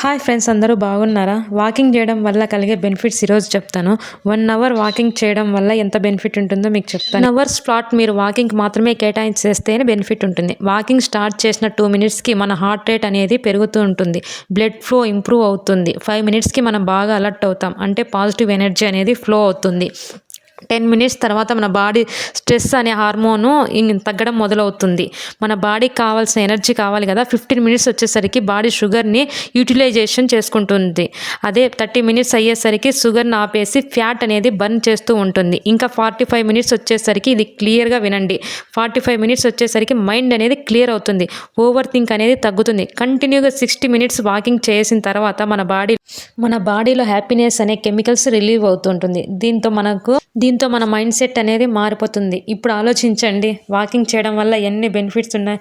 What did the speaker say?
Hi friends అందరూ బాగున్నారా? Walking చేయడం వల్ల కలిగే బెనిఫిట్స్ ఈరోజు చెప్తాను. వన్ అవర్ వాకింగ్ చేయడం వల్ల ఎంత బెనిఫిట్ ఉంటుందో మీకు చెప్తాను. అవర్ స్లాట్ మీరు వాకింగ్ మాత్రమే కేటాయించేస్తేనే బెనిఫిట్ ఉంటుంది. వాకింగ్ స్టార్ట్ చేసిన టూ మినిట్స్కి మన హార్ట్ రేట్ అనేది పెరుగుతూ ఉంటుంది. బ్లడ్ ఫ్లో ఇంప్రూవ్ అవుతుంది. ఫైవ్ మినిట్స్కి మనం బాగా అలర్ట్ అవుతాం. అంటే పాజిటివ్ ఎనర్జీ అనేది ఫ్లో అవుతుంది. టెన్ మినిట్స్ తర్వాత మన బాడీ స్ట్రెస్ అనే హార్మోను తగ్గడం మొదలవుతుంది. మన బాడీకి కావాల్సిన ఎనర్జీ కావాలి కదా ఫిఫ్టీన్ మినిట్స్ వచ్చేసరికి బాడీ షుగర్ని యూటిలైజేషన్ చేసుకుంటుంది. అదే థర్టీ మినిట్స్ అయ్యేసరికి షుగర్ని ఆపేసి ఫ్యాట్ అనేది బర్న్ చేస్తూ ఉంటుంది. ఇంకా ఫార్టీ ఫైవ్ మినిట్స్ వచ్చేసరికి ఇది క్లియర్గా వినండి. ఫార్టీ ఫైవ్ మినిట్స్ వచ్చేసరికి మైండ్ అనేది క్లియర్ అవుతుంది. ఓవర్ థింక్ అనేది తగ్గుతుంది. కంటిన్యూగా సిక్స్టీ మినిట్స్ వాకింగ్ చేసిన తర్వాత మన బాడీ మన బాడీలో హ్యాపీనెస్ అనే కెమికల్స్ రిలీవ్ అవుతుంటుంది. దీంతో మనకు దీంతో మన మైండ్ సెట్ అనేది మారిపోతుంది. ఇప్పుడు ఆలోచించండి. వాకింగ్ చేయడం వల్ల ఎన్ని బెనిఫిట్స్ ఉన్నాయి?